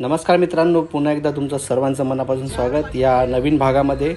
नमस्कार मित्रांनो पुन्हा एकदा तुमचं सर्वांचं मनापासून स्वागत. या नवीन भागामध्ये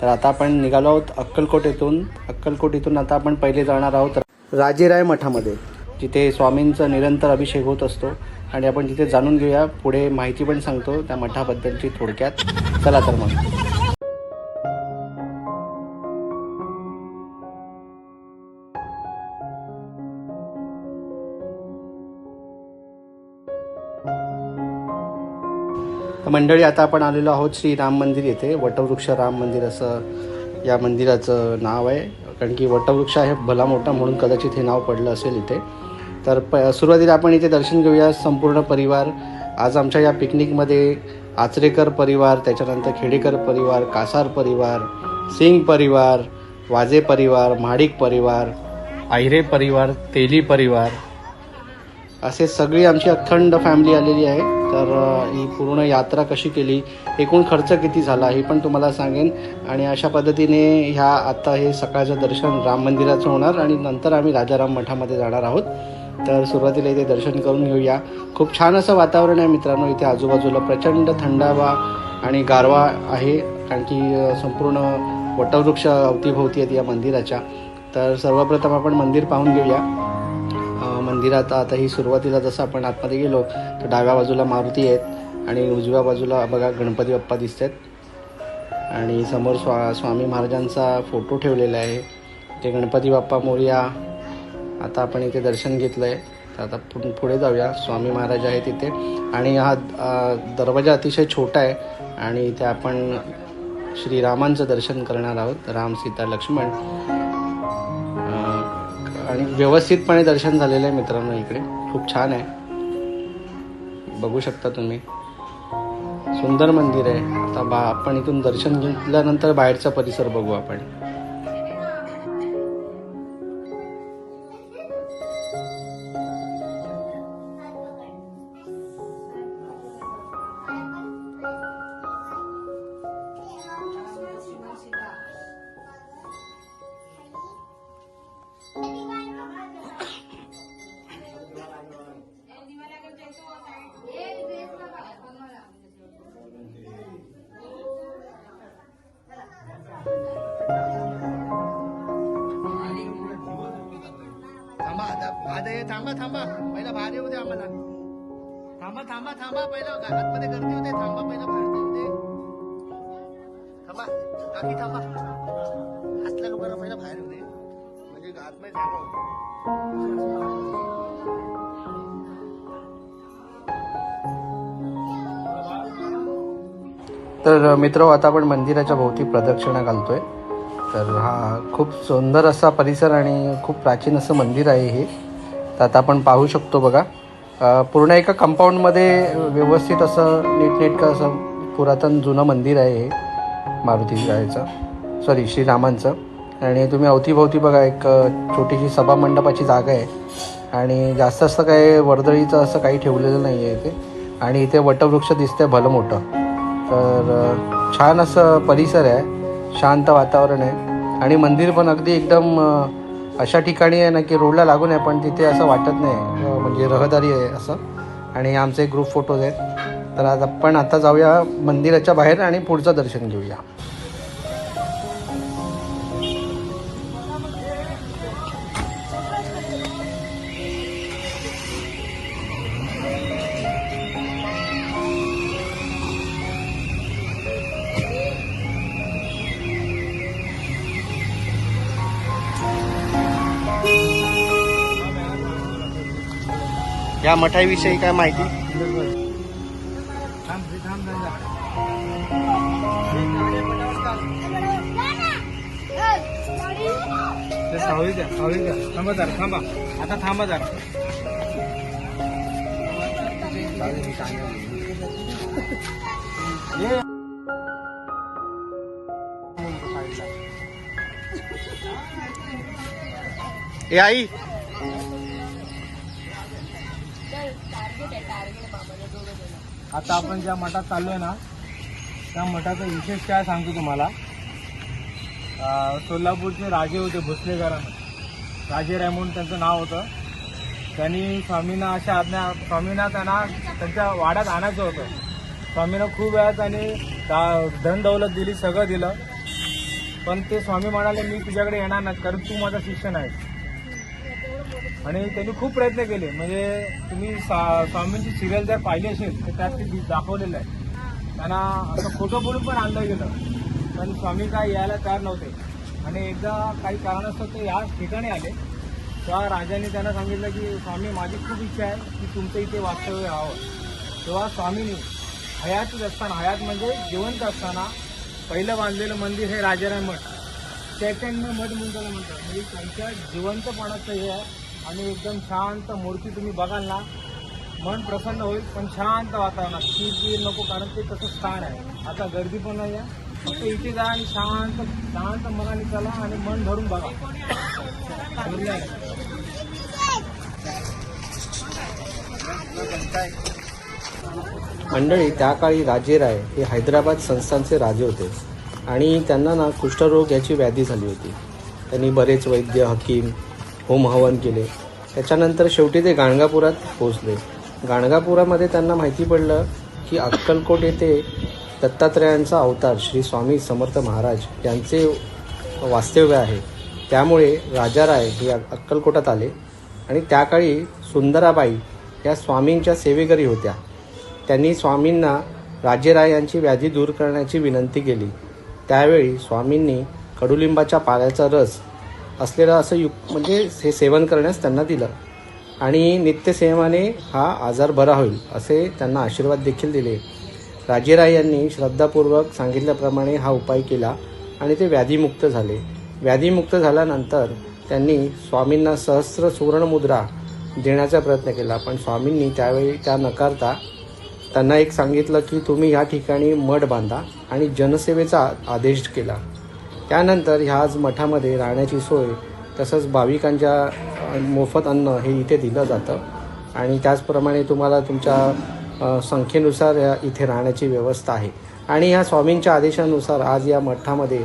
तर आता आपण निघालो आहोत अक्कलकोट येथून. अक्कलकोट येथून आता आपण पहिले जाणार आहोत राजेराय मठामध्ये जिथे स्वामींचा निरंतर अभिषेक होत असतो. आणि आपण तिथे जाणून घेऊया पुढे माहिती पण सांगतो त्या मठाबद्दलची थोडक्यात. चला तर मग. तर मंडळी आता आपण आलेलो आहोत श्री राम मंदिर येथे. वटवृक्ष राम मंदिर असं या मंदिराचं नाव आहे. कारण की वटवृक्ष आहे भला मोठा म्हणून कदाचित हे नाव पडलं असेल इथे. तर प सुरुवातीला आपण इथे दर्शन घेऊया. संपूर्ण परिवार आज आमच्या या पिकनिकमध्ये आचरेकर परिवार त्याच्यानंतर खेडेकर परिवार कासार परिवार सिंग परिवार वाजे परिवार महाडिक परिवार आहिरे परिवार तेली परिवार असे सगळी आमची अखंड फॅमिली आलेली आहे. तर ही पूर्ण यात्रा कशी केली एकूण खर्च किती झाला हे पण तुम्हाला सांगेन. आणि अशा पद्धतीने ह्या आता हे सकाळचं दर्शन राम मंदिराचं होणार आणि नंतर आम्ही राजाराम मठामध्ये जाणार आहोत. तर सुरुवातीला इथे दर्शन करून घेऊया. खूप छान असं वातावरण आहे मित्रांनो इथे आजूबाजूला प्रचंड थंडावा आणि गारवा आहे. कारण की संपूर्ण वटवृक्ष अवतीभोवती आहेत या मंदिराच्या. तर सर्वप्रथम आपण मंदिर पाहून घेऊया. मंदिरात आता ही सुरुवातीला जसं आपण आतमध्ये गेलो तर डाव्या बाजूला मारुती आहेत आणि उजव्या बाजूला बघा गणपती बाप्पा दिसत आहेत आणि समोर स्वा स्वामी महाराजांचा फोटो ठेवलेला आहे. ते गणपती बाप्पा मोर्या. आता आपण इथे दर्शन घेतलं आहे तर आता पु पुढे जाऊया. स्वामी महाराज आहेत तिथे आणि हा दरवाजा अतिशय छोटा आहे. आणि इथे आपण श्रीरामांचं दर्शन करणार आहोत. राम सीता लक्ष्मण. आणि व्यवस्थितपणे दर्शन झालेलं आहे मित्रांनो इकडे. खूप छान आहे. बघू शकता तुम्ही. सुंदर मंदिर आहे. आता बा आपण इथून दर्शन घेतल्यानंतर बाहेरचा परिसर बघू आपण. थांबा थांबा. पहिला बाहेर येऊ दे आम्हाला. थांबा थांबा थांबा. पहिला आतमध्ये गर्दी होते. थांबा पहिला बाहेर येऊ दे. थांबा. काकी थांबा. आतल्या लोकांना पहिला बाहेर येऊ दे. म्हणजे आतमध्ये जागा तर मित्र आता आपण मंदिराच्या भोवती प्रदक्षिणा घालतोय. तर हा खूप सुंदर असा परिसर आणि खूप प्राचीन असं मंदिर आहे हे. तर आता आपण पाहू शकतो बघा. पूर्ण एका कंपाऊंडमध्ये व्यवस्थित असं नीटनेटकं असं पुरातन जुनं मंदिर आहे हे मारुती रायाचं सॉरी श्रीरामांचं. आणि तुम्ही अवतीभोवती बघा एक छोटीशी सभा मंडपाची जागा आहे. आणि जास्त असं काय वर्दळीचं असं काही ठेवलेलं नाही आहे इथे. आणि इथे वटवृक्ष दिसतंय भलं मोठं. तर छान असं परिसर आहे. शांत वातावरण आहे. आणि मंदिर पण अगदी एकदम अशा ठिकाणी आहे ना की रोडला लागून आहे पण तिथे असं वाटत नाही. म्हणजे रहदारी आहे असं. आणि हे आमचे ग्रुप फोटोज आहेत. तर आज आपण आता जाऊया मंदिराच्या बाहेर आणि पुढचं दर्शन घेऊया. या मठाविषयी काय माहिती? सावळी द्या सावळी द्या. थांबा जरा थांबा. आता थांबा जरा. ए आई. आता आपण ज्या मठात चाललो आहे ना त्या मठाचा विशेष काय सांगतो तुम्हाला? सोलापूरचे राजे होते भोसलेकरांना. राजे राय म्हणून त्यांचं नाव होतं. त्यांनी स्वामींना अशा आज्ञा स्वामींना त्यांना त्यांच्या वाड्यात आणायचं होतं. स्वामीनं खूप वेळात आणि दा- धन दौलत दिली सगळं दिलं. पण ते स्वामी म्हणाले मी तुझ्याकडे येणार नाही कारण तू माझा शिक्षण आहे आणि त्यांनी खूप प्रयत्न केले. म्हणजे तुम्ही सा- स्वामींची सिरियल जर पाहिली असेल तर त्यात ते दाखवलेलं आहे. त्यांना असं खोटं बोलून पण आणलं गेलं. पण स्वामी काय यायला तयार नव्हते. आणि एकदा काही कारणास्तव ते याच ठिकाणी आले. तेव्हा राजाने त्यांना सांगितलं की स्वामी माझी खूप इच्छा आहे की तुमचं इथे वास्तव्य राहावं तेव्हा स्वामींनी हयातच असताना हयात म्हणजे जिवंत असताना पहिलं बांधलेलं मंदिर हे राजाराम मठ. सेकंड मठ म्हणून त्याला म्हणतात. म्हणजे त्यांच्या जिवंतपणाचं हे आहे. आणि एकदम शांत मूर्ती तुम्ही बघाल ना मन प्रसन्न होईल पण शांत वातावरणात. चिडचिड नको कारण ते तसं स्थान आहे. आता गर्दी पण नाही आहे फक्त इथे जा आणि शांत शांत मनाने चला आणि मन धरून बघा. मंडळी त्या काळी राजेराय हे हैदराबाद संस्थानचे राजे होते. आणि त्यांना ना कुष्ठरोग याची व्याधी झाली होती. त्यांनी बरेच वैद्य हकीम होम हवन केले. त्याच्यानंतर शेवटी ते गाणगापुरात पोहोचले. गाणगापुरामध्ये त्यांना माहिती पडलं की अक्कलकोट येथे दत्तात्रयांचा अवतार श्री स्वामी समर्थ महाराज यांचे वास्तव्य आहे. त्यामुळे राजाराय हे अक्कलकोटात आले आणि त्या काळी सुंदराबाई या स्वामींच्या सेवेकरी होत्या. त्यांनी स्वामींना राजेराय यांची व्याधी दूर करण्याची विनंती केली. त्यावेळी स्वामींनी कडुलिंबाच्या पाल्याचा रस असलेलं असं युक म्हणजे हे सेवन करण्यास त्यांना दिलं. आणि नित्यसेवाने हा आजार बरा होईल असे त्यांना आशीर्वाद देखील दिले. राजेराय यांनी श्रद्धापूर्वक सांगितल्याप्रमाणे हा उपाय केला आणि ते व्याधीमुक्त झाले. व्याधीमुक्त झाल्यानंतर त्यांनी स्वामींना सहस्र सुवर्णमुद्रा देण्याचा प्रयत्न केला पण स्वामींनी त्यावेळी त्या नकारता त्यांना एक सांगितलं की तुम्ही या ठिकाणी मठ बांधा आणि जनसेवेचा आदेश केला. त्यानंतर ह्याच मठामध्ये राहण्याची सोय तसंच भाविकांच्या मोफत अन्न हे इथे दिलं जातं. आणि त्याचप्रमाणे तुम्हाला तुमच्या संख्येनुसार या इथे राहण्याची व्यवस्था आहे. आणि ह्या स्वामींच्या आदेशानुसार आज या मठामध्ये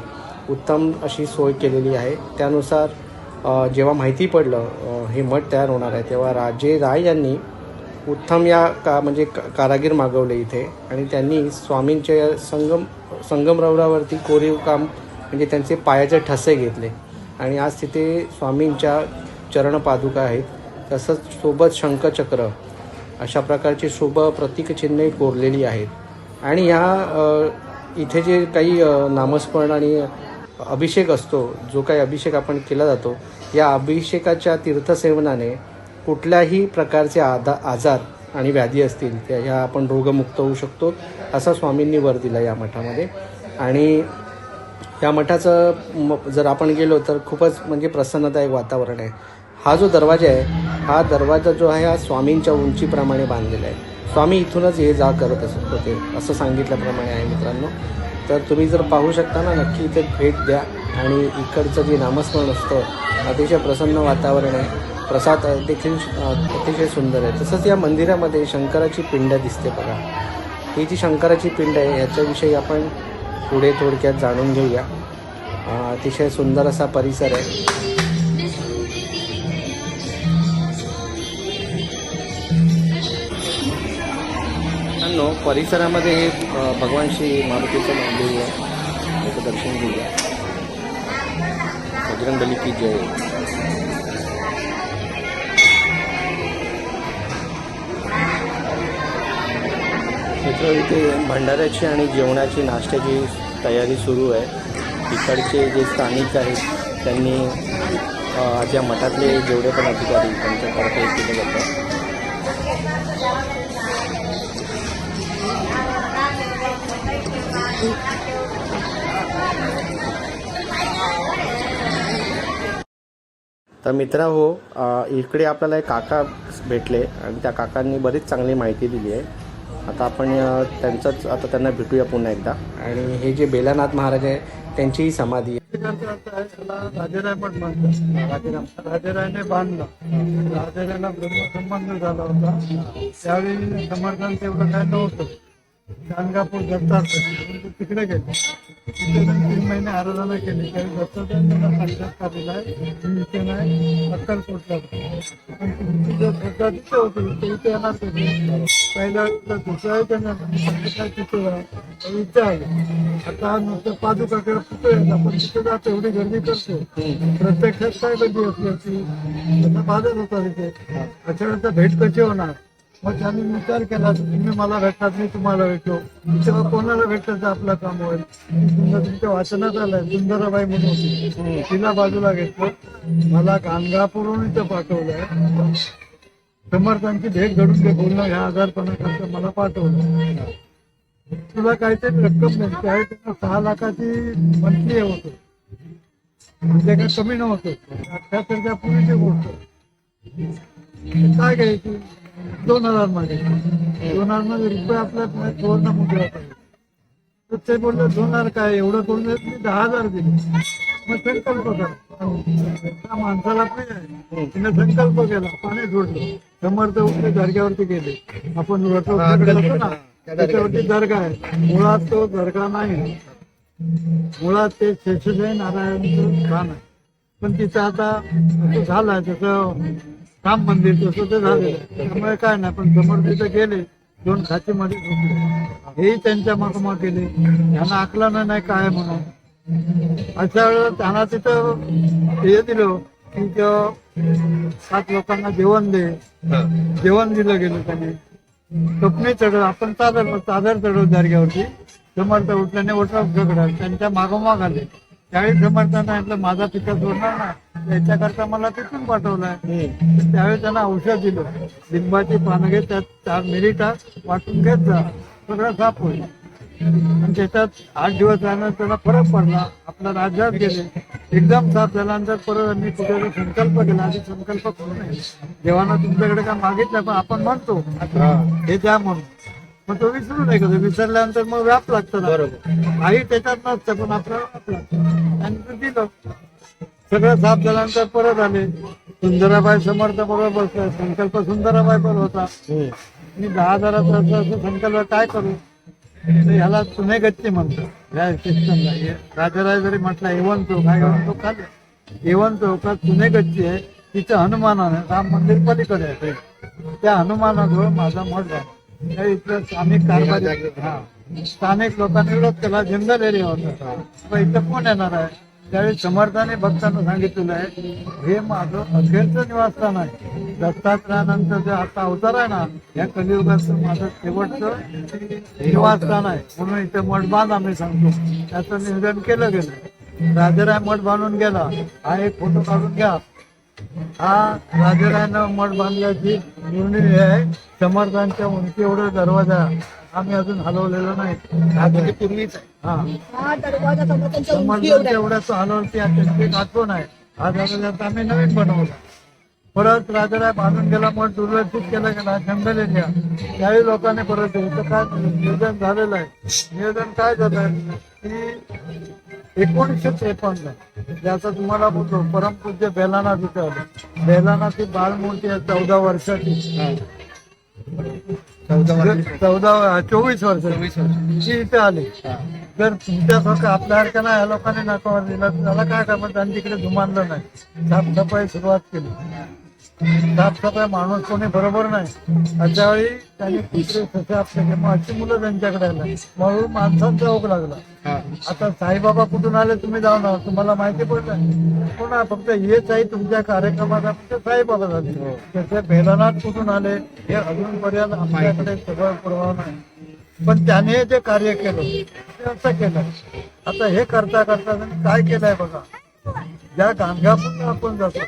उत्तम अशी सोय केलेली आहे. त्यानुसार जेव्हा माहिती पडलं हे मठ तयार होणार आहे तेव्हा राजे राय यांनी उत्तम या का म्हणजे कारागीर मागवले इथे. आणि त्यांनी स्वामींच्या संगम संगमरवरावरती कोरीव काम म्हणजे त्यांचे पायाचे ठसे घेतले. आणि आज तिथे स्वामींच्या चरणपादुका आहेत. तसंच सोबत शंखचक्र अशा प्रकारची शुभ प्रतिकचिन्हे कोरलेली आहेत. आणि ह्या इथे जे काही नामस्मरण आणि अभिषेक असतो जो काही अभिषेक आपण केला जातो या अभिषेकाच्या तीर्थसेवनाने कुठल्याही प्रकारचे आदा आजार आणि व्याधी असतील त्या ह्या आपण रोगमुक्त होऊ शकतो असा स्वामींनी वर दिला या मठामध्ये. आणि या मठाचं जर आपण गेलो तर खूपच म्हणजे प्रसन्नदायक वातावरण आहे. हा जो दरवाजा आहे हा दरवाजा जो आहे हा स्वामींच्या उंचीप्रमाणे बांधलेला आहे. स्वामी इथूनच ये जा करत असत होते असं सांगितल्याप्रमाणे आहे मित्रांनो. तर तुम्ही जर पाहू शकता ना नक्की इथे भेट द्या. आणि इकडचं जे नामस्मरण असतं अतिशय प्रसन्न वातावरण आहे. प्रसाद देखील अतिशय सुंदर आहे. तसंच या मंदिरामध्ये शंकराची पिंड दिसते बघा. ही जी शंकराची पिंड आहे याच्याविषयी आपण पुढे थोडक्यात जाणून घेऊया. अतिशय सुंदर असा परिसर आहे. मित्रांनो परिसरामध्ये हे भगवान श्री मारुतीचं मंदिर आहे. त्याचं दर्शन घेऊया. बजरंगबली की जय. मात्र इथे भंडाऱ्याची आणि जेवणाची नाश्त्याची तयारी सुरू आहे. इकडचे जे स्थानिक आहेत त्यांनी ज्या मठातले जेवढे पण अधिकारी त्यांच्यातर्फे केले जातात. तर मित्रा हो इकडे आपल्याला एक काका भेटले आणि त्या काकांनी बरीच चांगली माहिती दिली आहे. आता आपण त्यांचंच आता त्यांना भेटूया पुन्हा एकदा. आणि हे जे बेलानाथ महाराज आहे त्यांचीही समाधी आहे. राजेराय पण म्हणतात राजेरायने बांधलं. राजेरायला ब्रह्मसंबंध झाला होता. त्यावेळी समर्थन तेवढं काय नव्हतं. गाणगापूर दत्तात तिकडे गेले. तिथे तीन महिने आराधना केली. त्यावेळी साक्षात साक्षात्कार आहे. मी इथे नाही अक्कलकोटला जर श्रद्धा तिथे होती ते इथे येणार कधी पहिला तर दुसरा त्यांना सांगितलं तिथे इथे आले आता नुसतं पादुकाकडे कुठे येतात पण तिथे जात एवढी गर्दी करतो. प्रत्यक्षात काय गर्दी असल्याची त्यांना त्याचा बाजार होता तिथे अशा वेळेला भेट कशी होणार? मग त्यांनी विचार केला तुम्ही मला भेटतात मी तुम्हाला भेटतो तेव्हा कोणाला भेटतं आपलं काम होईल. समजा तुमच्या वाचनात आलंय सुंदराबाई म्हणून होती. तिला बाजूला घेतलं. मला गाणगापूरून इथं पाठवलंय समर्थांची भेट घडून घे बोलणं ह्या आजारपणाकरता मला पाठवलं. तुला काहीतरी रक्कम नाही त्यावेळी त्यांना सहा लाखाची मंथली हे होतो. म्हणजे काय कमी नव्हतं. अठ्याहत्तरच्या पूर्वीची गोष्ट काय घ्यायची? दोन हजारमध्ये. दोन हजारमध्ये रुपये आपल्या सुवर्ण मुद्रा पाहिजे. तर ते बोलले दोन हजार काय एवढं करून देत मी दहा हजार दिले. मग संकल्प करा. त्या माणसाला आहे. तिने संकल्प केला पाणी सोडलं. समर्थ उठले दर्ग्यावरती गेले. आपण ना त्याच्यावरती दर्गा आहे. मुळात तो दर्गा नाही. मुळात ते शेषजय नारायणचं स्थान आहे. पण तिथं आता झालंय तसं राम मंदिर तसं ते झालेलं आहे. त्यामुळे काय नाही पण समोर तिथं गेले दोन खातीमध्ये झोपले. हेही त्यांच्या मागोमाग गेले त्यांना आकलन नाही काय म्हणून. अशा वेळेला त्यांना तिथं हे दिलं की त्या सात लोकांना जेवण दे. जेवण दिलं गेलं त्यांनी. स्वप्ने चढव आपण चादर चादर चढव दर्ग्यावरती समर्थ उठल्याने ओटा झगडा त्यांच्या मागोमाग आले. त्यावेळी समर्थांना म्हटलं माझा पिता सोडणार ना त्याच्याकरता मला तिथून पाठवलाय. त्यावेळी त्यांना औषध दिलं. लिंबाची पानं घेत त्यात चार मिरी टाक वाटून घेत जा. सगळं साफ होईल. आणि त्याच्यात आठ दिवस राहण्यात त्याला फरक पडला. आपल्या राज्यात गेले. एकदम साफ झाल्यानंतर परत त्यांनी कुठे संकल्प केला. आधी संकल्प करू नये. देवानं तुमच्याकडे काय मागितलं पण आपण म्हणतो. हे द्या म्हणून. मग तो विसरू नाही कधी विसरल्यानंतर मग व्याप लागतं. काही त्याच्यात नसतं पण आपल्याला व्याप लागतं. आणि ते दिलं. सगळं साफ झाल्यानंतर परत आले. सुंदराबाई समर्थ बरोबर बसला. संकल्प सुंदराबाई बरोबर होता. मी दहा हजाराचा असं संकल्प काय करू? तर ह्याला तुने गच्ची म्हणतो या सिस्टमला राजाराय जरी म्हटलं एवन चौक हा एवन चौक खाली एवन चौकात तुने गच्ची आहे. तिचं हनुमानानं राम मंदिर पलीकडे आहे. त्या हनुमानाजवळ माझा मठ झाला. इथलं स्थानिक कारभारी हा. स्थानिक लोकांनी विरोध केला जंगल एरिया होता. मग इथं कोण येणार आहे? त्यावेळी समर्थाने भक्तांना सांगितलेलं आहे हे माझं अखेरचं निवासस्थान आहे. दत्तात्रयानंतर जे आता अवतार आहे ना या कलियुगाचं माझं शेवटचं निवासस्थान आहे. म्हणून इथे मठ बांध आम्ही सांगतो. त्याचं नियोजन केलं गेलं. राजाराय मठ बांधून गेला. हा एक फोटो काढून घ्या. हा राजारायनं मठ बांधल्याची निर्णय आहे. समर्थांच्या उंची एवढा दरवाजा आम्ही अजून हलवलेला नाही. पूर्वीच हा. हा दरवाजा समर्थांच्या उंची समर्थांच्या एवढा आहे. एवढ्या तो हलवती त्यांची आठवण आहे. हा दरवाजा आम्ही नवीन बनवला. परत राजाराय बांधून गेला मग दुर्लक्षित केला गेला जंगल एरिया त्याही लोकांनी परत काय नियोजन झालेलं आहे? नियोजन काय झालंय की एकोणीसशे त्रेपन्न. ज्याचा तुम्हाला बोलतो परमपूज्य बेलाना आले बेलाना ती बालमूर्ती आहे चौदा वर्षाची. चौदा चोवीस वर्ष. ती इथे आली. जर तुमच्यासारखं आपल्यासारख्या ना या लोकांनी नकार दिला त्याला काय करणार? त्यांनी तिकडे जुमानलं नाही. साफसफाई सुरुवात केली. साफसफाई माणूस कोणी बरोबर नाही. अशा वेळी त्यांनी कुत्रे ससे आपले अशी मुलं त्यांच्याकडे आले. म्हणून माणसांचा ओघ लागला. आता साईबाबा कुठून आले तुम्ही जाऊन तुम्हाला माहिती पडलं पुन्हा फक्त हेच आहे तुमच्या कार्यक्रमात. फक्त साईबाबा झाले. त्याचे भेलानाथ कुठून आले हे अजूनपर्यंत आपल्याकडे सगळं पुरवा नाही. पण त्याने जे कार्य केलं ते असं केलं. आता हे करता करता त्यांनी काय केलंय बघा? ज्या गाणगापूर आपण जातो.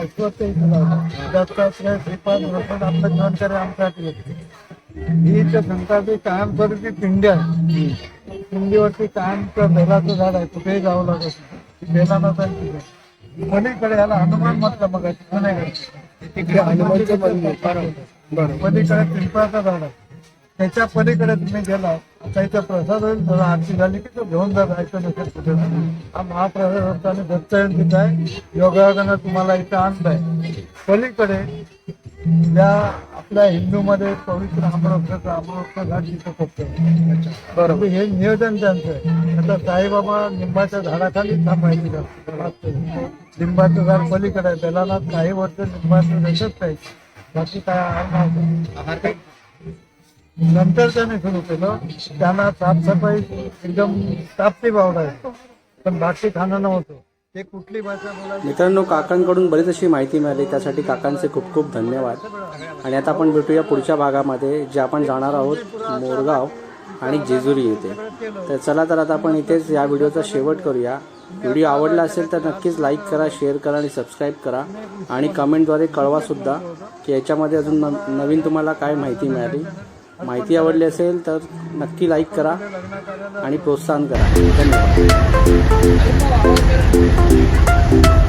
अश्वत्थ इथे लावला दत्तात्रय श्रीपाद रसद आपलं जीवन करे आमच्यासाठी येते ही इथे संताची कायमस्वरूपी पिंडी आहे. पिंडीवरती कायमचं बेलाचं झाड आहे. कुठेही जावं लागत तिथे पलीकडे याला हनुमान म्हटलं मग तिकडे हनुमानचं मंदिर. पलीकडे पिंपळाचं झाड आहे. त्याच्या पलीकडे तुम्ही गेला इथं प्रसाद होईल जरा आरती झाली की तो घेऊन जा जायचं नसेल कुठे हा महाप्रसाद आणि दत्त जयंतीचा आहे. योगायोगानं तुम्हाला इथं आणलाय. पलीकडे त्या आपल्या हिंदूमध्ये पवित्र आमरक्षाचं आमरक्षा घाट तिथं खूप बरोबर. हे नियोजन त्यांचं आहे. आता साईबाबा लिंबाच्या झाडाखाली थांबायची लिंबाचं झाड पलीकडे आहे. त्याला काही वर्ष लिंबाचं रेषच नाही बाकी काय आहार. नंतर त्याने सुरू केलं. त्यांना साफसफाई एकदम टापटी आहे. पण बाकी खाणं नव्हतं. ते कुठली भाषा बोलायची? मित्रांनो काकांकडून बरीच अशी माहिती मिळाली. त्यासाठी काकांचे खूप खूप धन्यवाद. आणि आता आपण भेटूया पुढच्या भागामध्ये जे आपण जाणार आहोत मोरगाव आणि जेजुरी येथे तर चला तर आता आपण इथेच या व्हिडिओचा शेवट करूया. व्हिडिओ आवडला असेल तर नक्कीच लाईक करा शेअर करा आणि सबस्क्राईब करा. आणि कमेंटद्वारे कळवा सुद्धा की याच्यामध्ये अजून न नवीन तुम्हाला काय माहिती मिळाली. माहिती आवडली असेल तर नक्की लाईक करा आणि प्रोत्साहन करा. धन्यवाद.